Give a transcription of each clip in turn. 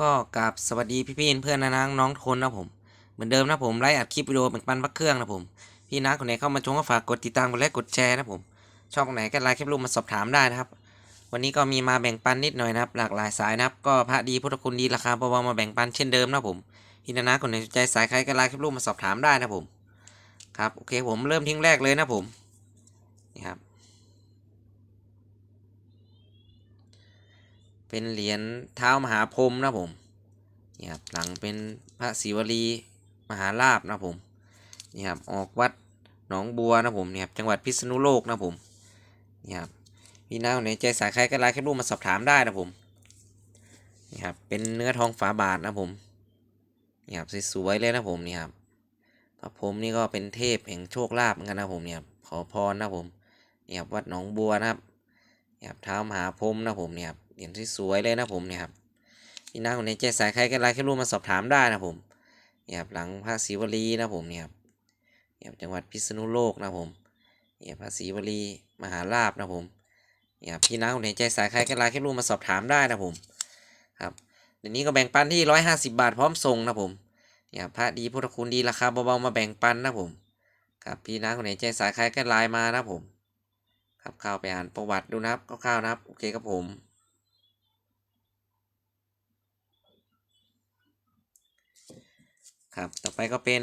ก็กราบสวัสดีพี่พี่เพื่อนนะนางน้องทนนะผม เหมือนเดิมนะผมไลฟ์อัดคลิปวิดีโอแบ่งปันพักเครื่องนะผม พี่น้าคนไหนเข้ามาชมก็ฝากกดติดตามกดไลค์กดแชร์นะผมชองไหนก็ไลค์คลิปรูปมาสอบถามได้นะครับ วันนี้ก็มีมาแบ่งปันนิดหน่อยนะครับ หลากหลายสายนะครับ ก็พระดีพุทธคุณดีราคาเบาๆมาแบ่งปันเช่นเดิมนะผมพี่นานาคนไหนสนใจสายใครก็ไลค์คลิปรูปมาสอบถามได้นะผมครับโอเคผมเริ่มทิ้งแรกเลยนะผมนี่ครับ เป็นเหรียญเท้ามหาพรหมนะผมนี่ครับหลังเป็นพระศิวลีมหาลาบนะผมนี่ครับออกวัดหนองบัวนะผมนี่ครับจังหวัดพิษณุโลกนะผมนี่ครับพี่น้าคนใจสายใครก็ไลน์แคปรูปมาสอบถามได้นะผมนี่ครับเป็นเนื้อทองฝาบาทนะผมนี่ครับสวยๆเลยนะผมนี่ครับพระพรหมนี่ก็เป็นเทพแห่งโชคลาภเหมือนกันนะผมเนี่ยครับขอพรนะผมนี่ครับวัดหนองบัวนะครับนี่ครับเท้ามหาพรหมนะผมเนี่ยครับ เหรียญที่สวยเลยนะผมเนี่ยครับพี่น้าคนไหนใจสายใครก็ไลน์แค่รูปมาสอบถามได้นะผมเนี่ยครับหลังพระศิวลีนะผมเนี่ยครับเนี่ยจังหวัดพิษณุโลกนะผมเนี่ยพระศิวลีมหาลาบนะผมเนี่ยครับพี่น้าคนไหนใจสายใครก็ไลน์แค่รูปมาสอบถามได้นะผมครับเดี๋ยวนี้ก็แบ่งปันที่ร้อยห้าสิบาทพร้อมส่งนะผมเนี่ยพระดีพุทธคุณดีราคาเบาๆมาแบ่งปันนะผมครับพี่น้าคนไหนใจสายใครก็ไลน์มานะผมครับเข้าไปอ่านประวัติดูนะครับคร่าวๆนะครับ โอเคครับผม ครับต่อไปก็เป็น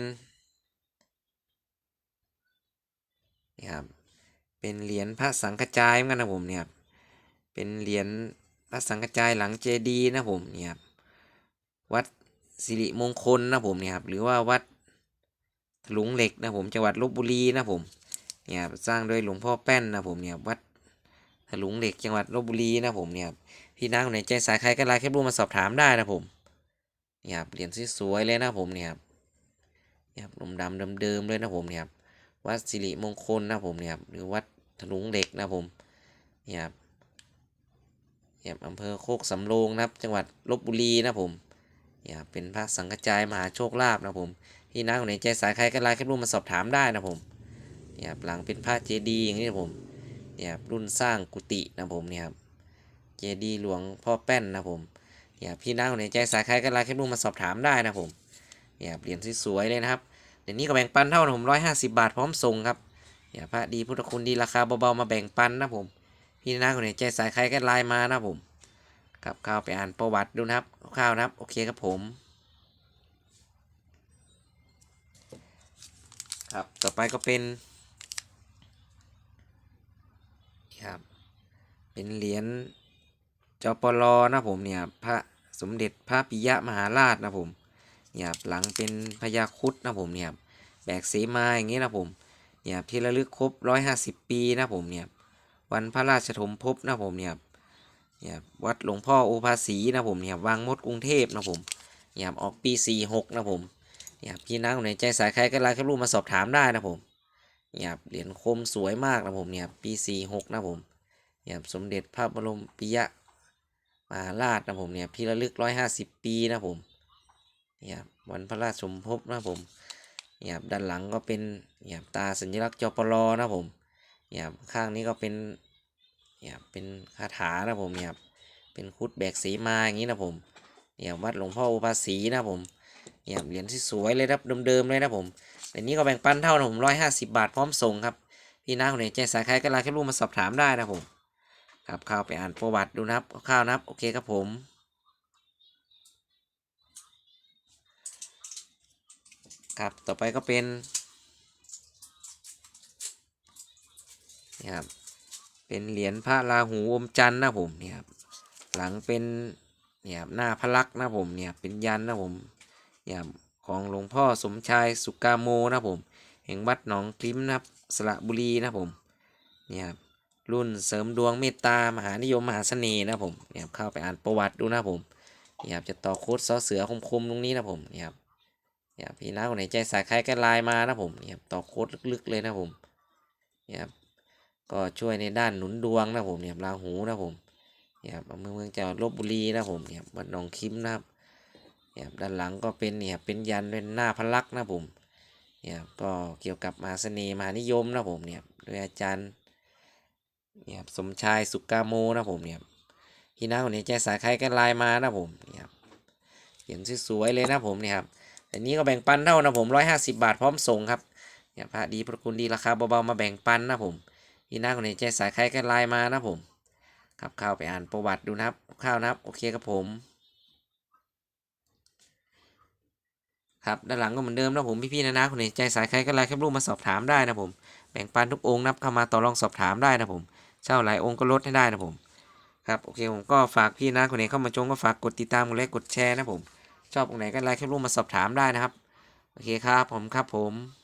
นี่ครับเป็นเหรียญพระสังฆจายเหมือนกันนะผมเนี่ยครับเป็นเหรียญพระสังฆจายหลังเจดีย์นะผมเนี่ยครับวัดสิริมงคลนะผมเนี่ยครับหรือว่าวัดถลุงเหล็กนะผมจังหวัดลบบุรีนะผมเนี่ยครับสร้างโดยหลวงพ่อแป้นนะผมเนี่ยวัดถลุงเหล็กจังหวัดลบบุรีนะผมเนี่ยครับพี่น้าคนไหนใจสายใครก็ไลน์แคปรูมาสอบถามได้นะผมเนี่ยครับเหรียญสวยๆเลยนะผมเนี่ยครับ นี่ครับลมดำเดิมๆเลยนะผมเนี่ยครับวัดสิริมงคลนะผมเนี่ยครับหรือวัดถลุงเด็กนะผมเนี่ยครับเนี่ยครับอำเภอโคกสำโรงนะครับ จังหวัดลบบุรีนะผมเนี่ยครับเป็นพระสังฆจายมหาโชคลาภนะผมที่น้าคนไหนใจสายใครก็ไลน์แคปรูปมาสอบถามได้นะผมเนี่ยครับหลังเป็นพระเจดีย์อย่างนี้นะผมเนี่ยครับรุ่นสร้างกุฏินะผมเนี่ยครับเจดีย์หลวงพ่อแป้นนะผมเนี่ยพี่น้าคนไหนใจสายใครก็ไลน์แคปรูปมาสอบถามได้นะผม เนี่ยเหรียญสวยๆเลยนะครับเดี๋ยวนี้ก็แบ่งปันเท่านะผมร้อยห้าสิบาทพร้อมส่งครับเนี่ยพระดีพุทธคุณดีราคาเบาๆมาแบ่งปันนะผมพี่นาคนไหนใจสายใครก็ไลน์มานะผมครับเข้าไปอ่านประวัติดูนะครับคร่าวนะครับโอเคครับผมครับต่อไปก็เป็นครับเป็นเหรียญจปลนะผมเนี่ยพระสมเด็จพระปิยะมหาราชนะผม เนี่ยหลังเป็นพญาคุดนะผมเนี่ยแบกเสมาอย่างงี้นะผมเนี่ยที่ระลึกครบร้อยห้าสิบปีนะผมเนี่ยวันพระราชสมภพนะผมเนี่ยเนี่ยวัดหลวงพ่อโอภาสีนะผมเนี่ยวังมดกรุงเทพนะผมเนี่ยออกปีสี่หกนะผมเนี่ยพี่น้าคนใจสายใครก็ไลน์แคปรูปมาสอบถามได้นะผมเนี่ยเหรียญคมสวยมากนะผมเนี่ยปีสี่หกนะผมเนี่ยสมเด็จพระบรมปิยมหาราชนะผมเนี่ยพี่ระลึกร้อยห้าสิบปีนะผม นี่ยวันพระราชสมภพนะผมนี่ยด้านหลังก็เป็นนี่ยตาสัญลักษณ์จปรนะผมนี่ยข้างนี้ก็เป็นนี่ยเป็นคาถานะผมนี่ยเป็นคุดแบกสีมาอย่างนี้นะผมนี่ยวัดหลวงพ่ออุปาสีนะผมนี่ยเหรียญที่สวยเลยครับเดิมๆเลยนะผมแต่นี้ก็แบ่งปันเท่านะผมร้อยห้าสิบบาทพร้อมส่งครับพี่น้าคนไหนใจสายใครก็ไลน์แค่รูปมาสอบถามได้นะผมครับเข้าไปอ่านประวัติดูนะครับคร่าวนะครับ โอเคครับผม ครับต่อไปก็เป็นนี่ครับเป็นเหรียญพระราหูอมจันทร์นะผมเนี่ยครับหลังเป็นเนี่ยครับหน้าพระลักษณ์นะผมเนี่ยเป็นยันนะผมเนี่ยครับของหลวงพ่อสมชายสุกาโมนะผมแห่งวัดหนองคลิมนะครับสระบุรีนะผมเนี่ยครับรุ่นเสริมดวงเมตตามหานิยมมหาเสน่ห์นะผมเนี่ยครับเข้าไปอ่านประวัติดูนะผมเนี่ยครับจะต่อโค้ดซอเสือคมๆตรงนี้นะผมเนี่ยครับ เนี่ยพี่น้าคนไหนใจสายใครก็ไลน์มานะผมเนี่ยต่อโค้ดลึกๆเลยนะผมเนี่ยก็ช่วยในด้านหนุนดวงนะผมเนี่ยราหูนะผมเนี่ยครับอำเมืองจังหวัดลบบุรีนะผมเนี่ยบวัดหนองคิมนะครับเนี่ยด้านหลังก็เป็นเนี่ยเป็นยันเป็นหน้าพลักษ์นะผมเนี่ยก็เกี่ยวกับมหาเสน่ห์มหานิยมนะผมเนี่ยครับโดยอาจารย์เนี่ยสมชายสุกาโมนะผมเนี่ยพี่น้าคนนี้ใจสายใครก็ไลน์มานะผมเนี่ยเหรียญสวยๆเลยนะผมเนี่ยครับ อันนี้ก็แบ่งปันเท่านะผมร้อยห้าสิบาทพร้อมส่งครับเนี่ยพระดีพระคุณดีราคาเบาๆมาแบ่งปันนะผมที่น้าคนไหนใจสายใครก็ไลน์มานะผมครับเข้าไปอ่านประวัติดูนะครับข้าวนะครับโอเคครับผมครับด้านหลังก็เหมือนเดิมนะผมพี่ๆนะนะคนไหนใจสายใครก็ไลน์แคปรูปมาสอบถามได้นะผมแบ่งปันทุกองค์นับเข้ามาต่อรองสอบถามได้นะผมเช่าหลายองค์ก็ลดให้ได้นะผมครับโอเคผมก็ฝากพี่นะคนไหนเข้ามาชมก็ฝากกดติดตามกดไลค์กดแชร์นะผม ชอบองค์ไหนก็ไลค์แคปรูปมาสอบถามได้นะครับ โอเคครับผมครับผม